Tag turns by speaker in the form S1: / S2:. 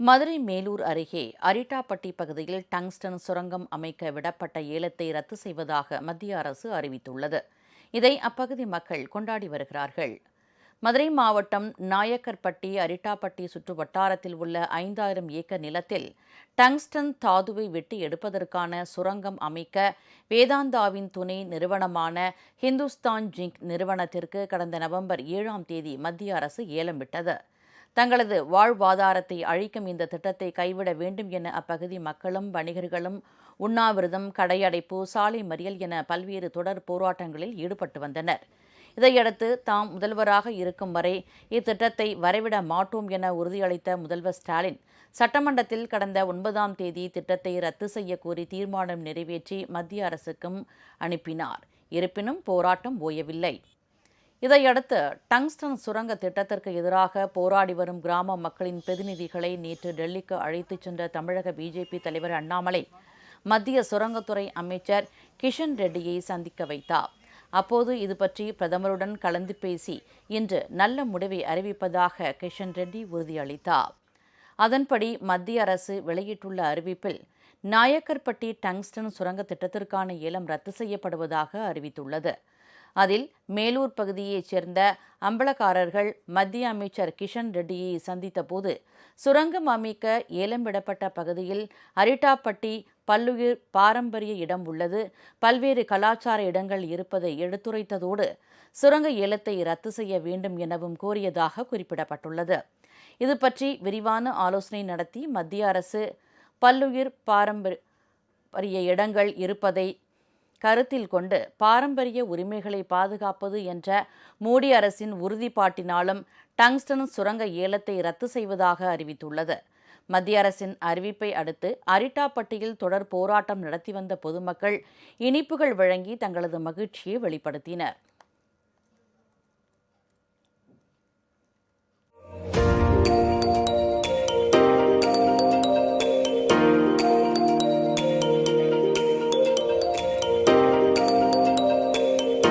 S1: மதுரை மேலூர் அருகே அரிட்டாப்பட்டி பகுதியில் டங்ஸ்டன் சுரங்கம் அமைக்க விடப்பட்ட ஏலத்தை ரத்து செய்வதாக மத்திய அரசு அறிவித்துள்ளது. இதை அப்பகுதி மக்கள் கொண்டாடி வருகிறார்கள். மதுரை மாவட்டம் நாயக்கர்பட்டி அரிட்டாப்பட்டி சுற்று வட்டாரத்தில் உள்ள ஐந்தாயிரம் ஏக்கர் நிலத்தில் டங்ஸ்டன் தாதுவை வெட்டி எடுப்பதற்கான சுரங்கம் அமைக்க வேதாந்தாவின் துணை நிறுவனமான ஹிந்துஸ்தான் ஜிங்க் நிறுவனத்திற்கு கடந்த நவம்பர் ஏழாம் தேதி மத்திய அரசு ஏலம் விட்டது. தங்களது வாழ்வாதாரத்தை அழிக்கும் இந்த திட்டத்தை கைவிட வேண்டும் என அப்பகுதி மக்களும் வணிகர்களும் உண்ணாவிரதம் கடையடைப்பு சாலை மறியல் என பல்வேறு தொடர் போராட்டங்களில் ஈடுபட்டு வந்தனர். இதையடுத்து தாம் முதல்வராக இருக்கும் வரை இத்திட்டத்தை வரைவிட மாட்டோம் என உறுதியளித்த முதல்வர் ஸ்டாலின் சட்டமன்றத்தில் கடந்த ஒன்பதாம் தேதி திட்டத்தை ரத்து செய்ய கோரி தீர்மானம் நிறைவேற்றி மத்திய அரசுக்கும் அனுப்பினார். இருப்பினும் போராட்டம் ஓயவில்லை. இதையடுத்து டங்ஸ்டன் சுரங்க திட்டத்திற்கு எதிராக போராடி வரும் கிராம மக்களின் பிரதிநிதிகளை நேற்று டெல்லிக்கு அழைத்துச் சென்ற தமிழக பிஜேபி தலைவர் அண்ணாமலை மத்திய சுரங்கத்துறை அமைச்சர் கிஷன் ரெட்டியை சந்திக்க வைத்தார். அப்போது இது பற்றி பிரதமருடன் கலந்து பேசி இன்று நல்ல முடிவை அறிவிப்பதாக கிஷன் ரெட்டி உறுதியளித்தார். அதன்படி மத்திய அரசு வெளியிட்டுள்ள அறிவிப்பில் நாயக்கர்பட்டி டங்ஸ்டன் சுரங்க திட்டத்திற்கான ஏலம் ரத்து செய்யப்படுவதாக அறிவித்துள்ளது. அதில் மேலூர் பகுதியைச் சேர்ந்த அம்பலக்காரர்கள் மத்திய அமைச்சர் கிஷன் ரெட்டியை சந்தித்த போது சுரங்கம் அமைக்க ஏலம் விடப்பட்ட பகுதியில் அரிட்டாப்பட்டி பல்லுயிர் பாரம்பரிய இடம் உள்ளது. பல்வேறு கலாச்சார இடங்கள் இருப்பதை எடுத்துரைத்ததோடு சுரங்க ஏலத்தை ரத்து செய்ய வேண்டும் எனவும் கோரியதாக குறிப்பிடப்பட்டுள்ளது. இது பற்றி விரிவான ஆலோசனை நடத்தி மத்திய அரசு பல்லுயிர் பாரம்பரிய இடங்கள் இருப்பதை கருத்தில் கொண்டு பாரம்பரிய உரிமைகளை பாதுகாப்பது என்ற மோடி அரசின் உறுதிப்பாட்டினாலும் டங்ஸ்டன் சுரங்க ஏலத்தை ரத்து செய்வதாக அறிவித்துள்ளது. மத்திய அரசின் அறிவிப்பை அடுத்து அரிட்டாப்பட்டியில் தொடர் போராட்டம் நடத்தி வந்த பொதுமக்கள் இனிப்புகள் வழங்கி தங்களது மகிழ்ச்சியை வெளிப்படுத்தினர்.